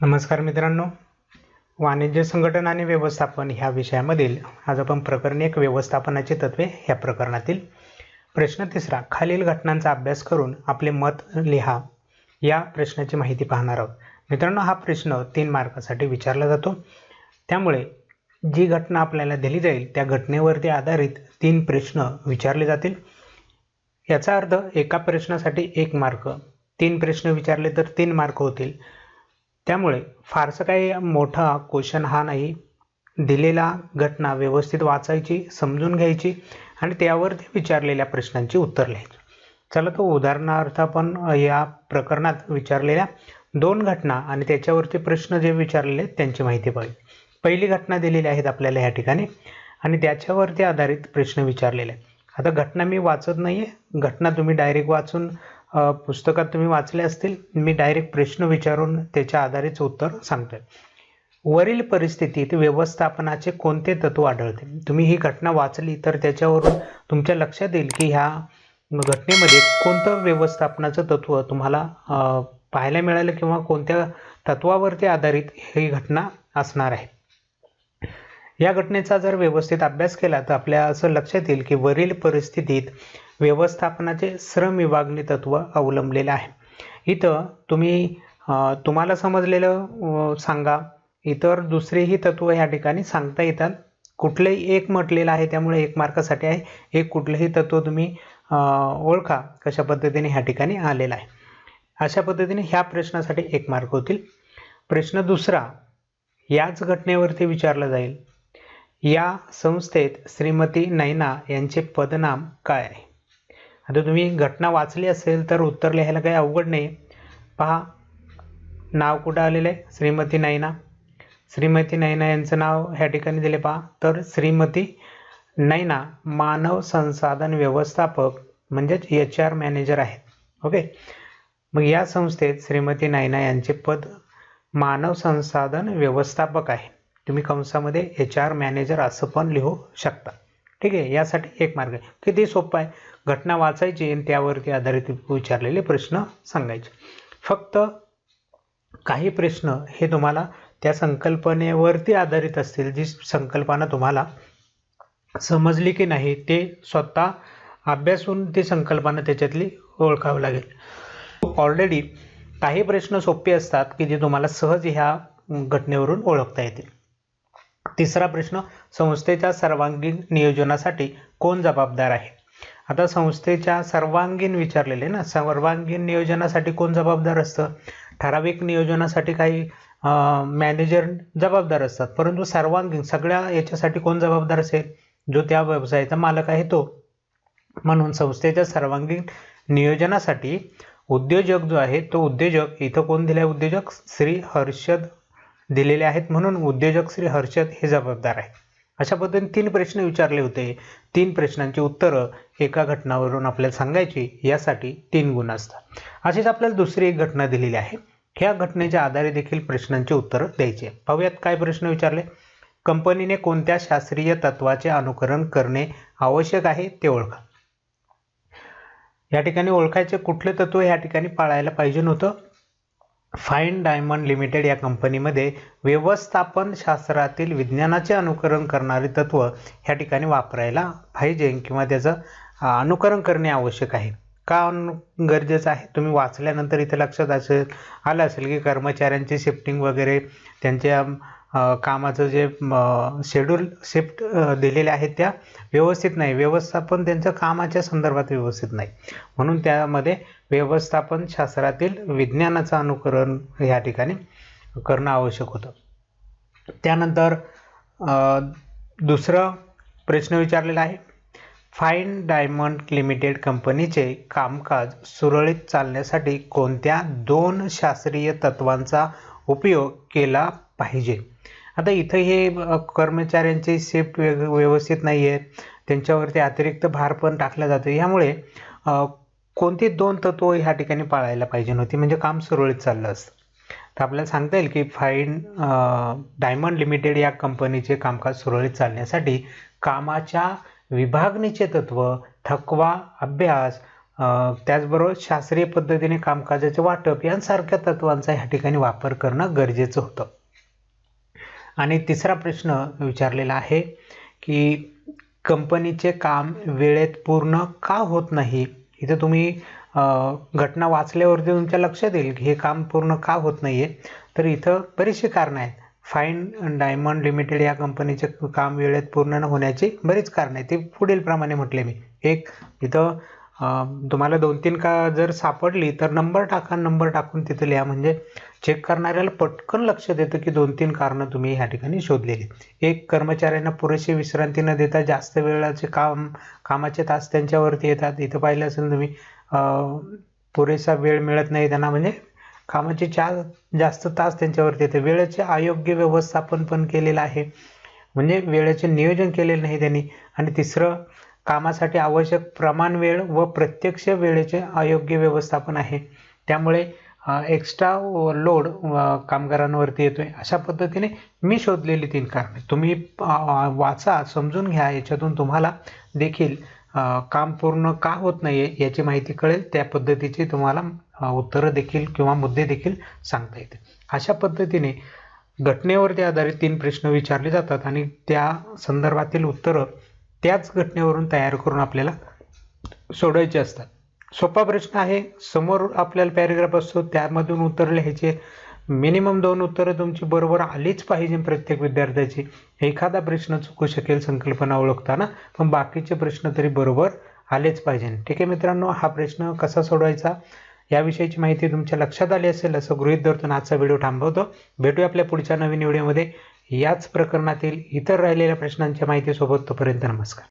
नमस्कार मित्रांनो. वाणिज्य संघटन आणि व्यवस्थापन ह्या विषयामधील आज आपण प्रकरण एक व्यवस्थापनाची तत्वे ह्या प्रकरणातील प्रश्न तिसरा खालील घटनांचा अभ्यास करून आपले मत लिहा. या प्रश्नाची माहिती पाहणार आहोत. मित्रांनो हा प्रश्न तीन मार्कासाठी विचारला जातो. त्यामुळे जी घटना आपल्याला दिली जाईल त्या घटनेवरती आधारित तीन प्रश्न विचारले जातील. याचा अर्थ एका प्रश्नासाठी एक मार्क तीन प्रश्न विचारले तर तीन मार्क होतील. त्यामुळे फारसं काही मोठा क्वेश्चन हा नाही. दिलेला घटना व्यवस्थित वाचायची समजून घ्यायची आणि त्यावरती विचारलेल्या प्रश्नांची उत्तर लिहायची. चला तो उदाहरणार्थ आपण या प्रकरणात विचारलेल्या दोन घटना आणि त्याच्यावरती प्रश्न जे विचारलेले आहेत त्यांची माहिती पाहिजे पहिली घटना दिलेली आहेत आपल्याला ह्या ठिकाणी आणि त्याच्यावरती आधारित प्रश्न विचारलेले आहेत. आता घटना मी वाचत नाही आहे घटना तुम्ही डायरेक्ट वाचून पुस्तकात तुम्ही वाचले असतील मी डायरेक्ट प्रश्न विचारून त्याच्या आधारेच उत्तर सांगतोय. वरील परिस्थितीत व्यवस्थापनाचे कोणते तत्व आढळते? तुम्ही ही घटना वाचली तर त्याच्यावरून तुमच्या लक्षात येईल की ह्या घटनेमध्ये कोणतं व्यवस्थापनाचं तत्व तुम्हाला पाहायला मिळालं किंवा कोणत्या तत्वावरती आधारित ही घटना असणार आहे. या घटनेचा जर व्यवस्थित अभ्यास केला तर आपल्या असं लक्षात येईल की वरील परिस्थितीत व्यवस्थापनाचे श्रम विभागणी तत्व अवलंबलेलं आहे. इथं तुम्ही तुम्हाला समजलेलं सांगा. इतर दुसरेही तत्व या ठिकाणी सांगता येतात. कुठलंही एक म्हटलेलं आहे त्यामुळे एक मार्कासाठी आहे. एक कुठलंही तत्व तुम्ही ओळखा कशा पद्धतीने ह्या ठिकाणी आलेलं आहे. अशा पद्धतीने ह्या प्रश्नासाठी एक मार्क होतील. प्रश्न दुसरा याच घटनेवरती विचारला जाईल. या संस्थेत श्रीमती नैना यांचे पदनाम काय आहे? आता तुम्ही घटना वाचली असेल तर उत्तर लिहायला काही अवघड नाही. पहा नाव कुठं आलेलं आहे? श्रीमती नैना. श्रीमती नैना यांचं नाव ह्या ठिकाणी दिले पहा. तर श्रीमती नैना मानव संसाधन व्यवस्थापक म्हणजेच एच आर मॅनेजर आहेत. ओके? मग या संस्थेत श्रीमती नैना यांचे पद मानव संसाधन व्यवस्थापक आहे. तुम्ही कंसामध्ये एच आर मॅनेजर असं पण लिहू शकता. ठीक आहे यासाठी एक मार्ग आहे. किती सोपं आहे? घटना वाचायची आणि त्यावरती आधारित विचारलेले प्रश्न सांगायचे. फक्त काही प्रश्न हे तुम्हाला त्या संकल्पनेवरती आधारित असतील जी संकल्पना तुम्हाला समजली की नाही ते स्वतः अभ्यासून ती संकल्पना त्याच्यातली ओळखावी लागेल. ऑलरेडी काही प्रश्न सोपे असतात की जे तुम्हाला सहज ह्या घटनेवरून ओळखता येतील. तिसरा प्रश्न संस्थेच्या सर्वांगीण नियोजनासाठी कोण जबाबदार आहे? आता संस्थेच्या सर्वांगीण विचारलेले ना सर्वांगीण नियोजनासाठी कोण जबाबदार असतं? ठराविक नियोजनासाठी काही मॅनेजर जबाबदार असतात परंतु सर्वांगीण सगळ्या याच्यासाठी कोण जबाबदार असेल? जो त्या व्यवसायाचा मालक आहे तो. म्हणून संस्थेच्या सर्वांगीण नियोजनासाठी उद्योजक जो आहे तो उद्योजक. इथं कोण दिला आहे उद्योजक? श्री हर्षद दिलेले आहेत म्हणून उद्योजक श्री हर्षद हे जबाबदार आहे अशा पद्धतीने तीन प्रश्न विचारले होते. तीन प्रश्नांची उत्तरं एका घटनावरून आपल्याला सांगायची यासाठी तीन गुण असतात. अशीच आपल्याला दुसरी एक घटना दिलेली आहे. ह्या घटनेच्या आधारे देखील प्रश्नांची उत्तरं द्यायची आहे पाहूयात काय प्रश्न विचारले? कंपनीने कोणत्या शास्त्रीय तत्वाचे अनुकरण करणे आवश्यक आहे ते ओळखा. या ठिकाणी ओळखायचे कुठले तत्व या ठिकाणी पाळायला पाहिजे नव्हतं? फाईन डायमंड लिमिटेड या कंपनीमध्ये व्यवस्थापन शास्त्रातील विज्ञानाचे अनुकरण करणारे तत्व ह्या ठिकाणी वापरायला पाहिजे किंवा त्याचं अनुकरण करणे आवश्यक आहे. का अनु- गरजेचं आहे? तुम्ही वाचल्यानंतर इथे लक्षात असेल आलं असेल की कर्मचाऱ्यांची शिफ्टिंग वगैरे त्यांच्या कामाचं जे शेड्यूल शिफ्ट दिलेले आहेत त्या व्यवस्थित नाही. व्यवस्थापन त्यांच्या कामाच्या संदर्भात व्यवस्थित नाही. म्हणून त्यामध्ये व्यवस्थापन शास्त्रातील विज्ञानाचं अनुकरण ह्या ठिकाणी करणं आवश्यक होतं. त्यानंतर दुसरा दुसरं प्रश्न विचारलेला आहे. फाईन डायमंड लिमिटेड कंपनीचे कामकाज सुरळीत चालण्यासाठी कोणत्या दोन शास्त्रीय तत्वांचा उपयोग केला पाहिजे. आता इथं हे कर्मचाऱ्यांचे शिफ्ट वेग व्यवस्थित नाही आहे त्यांच्यावरती अतिरिक्त भार पण टाकला जातो ह्यामुळे कोणते कोणती दोन तत्व ह्या ठिकाणी पाळायला पाहिजे नव्हती? म्हणजे काम सुरळीत चाललं असतं. तर आपल्याला सांगता येईल की फाईन डायमंड लिमिटेड या कंपनीचे कामकाज सुरळीत चालण्यासाठी कामाच्या विभागणीचे तत्व थकवा अभ्यास त्याचबरोबर शास्त्रीय पद्धतीने कामकाजाचे वाटप यांसारख्या तत्वांचा ह्या ठिकाणी वापर करणं गरजेचं होतं. आणि तिसरा प्रश्न विचारलेला आहे की कंपनीचे काम वेळेत पूर्ण का होत नाही? इथं तुम्ही घटना वाचल्यावरती तुमच्या लक्षात येईल की हे काम पूर्ण का होत नाही आहे तर इथं बरीचशी कारणं आहेत. फाईन डायमंड लिमिटेड या कंपनीचे काम वेळेत पूर्ण न होण्याची बरीच कारणं आहेत. ते पुढील प्रमाणे म्हटले मी. एक इथं तुम्हाला दोन तीन का जर सापडली तर नंबर टाका नंबर टाकून तिथं लिहा. म्हणजे चेक करणाऱ्याला पटकन लक्षात येतं की दोन तीन कारणं तुम्ही ह्या ठिकाणी शोधलेली एक कर्मचाऱ्यांना पुरेशी विश्रांती न देता जास्त वेळाचे काम कामाचे तास त्यांच्यावरती येतात. इथं पाहिलं असेल तुम्ही पुरेसा वेळ मिळत नाही त्यांना. म्हणजे कामाचे चार जास्त तास त्यांच्यावरती येते. वेळेचे अयोग्य व्यवस्थापन पण केलेलं आहे. म्हणजे वेळेचे नियोजन केलेलं नाही त्यांनी. आणि तिसरं कामासाठी आवश्यक प्रमाण वेळ व प्रत्यक्ष वेळेचे अयोग्य व्यवस्थापन आहे. त्यामुळे एक्स्ट्रा लोड कामगारांवरती येतोय. अशा पद्धतीने मी शोधलेली तीन कारणे. तुम्ही वाचा समजून घ्या. याच्यातून तुम्हाला देखील काम पूर्ण का होत नाही आहे याची माहिती कळेल. त्या पद्धतीची तुम्हाला उत्तरं देखील किंवा मुद्दे देखील सांगता येतील. अशा पद्धतीने घटनेवरती आधारित तीन प्रश्न विचारले जातात आणि त्या संदर्भातील उत्तरं त्याच घटनेवरून तयार करून आपल्याला सोडवायचे असतात. सोपा प्रश्न आहे समोर आपल्याला पॅरेग्राफ असतो त्यामधून उत्तर लिहायचे. मिनिमम दोन उत्तरं तुमची बरोबर आलीच पाहिजे प्रत्येक विद्यार्थ्याची. एखादा प्रश्न चुकू शकेल संकल्पना ओळखताना पण बाकीचे प्रश्न तरी बरोबर आलेच पाहिजे. ठीक आहे मित्रांनो हा प्रश्न कसा सोडवायचा? याविषयीची माहिती तुमच्या लक्षात आली असेल असं गृहित धरतो आजचा व्हिडिओ थांबवतो. भेटूया आपल्या पुढच्या नवीन व्हिडिओमध्ये. याच प्रकरणातील इतर राहिलेल्या प्रश्नांच्या माहितीसोबत तोपर्यंत नमस्कार.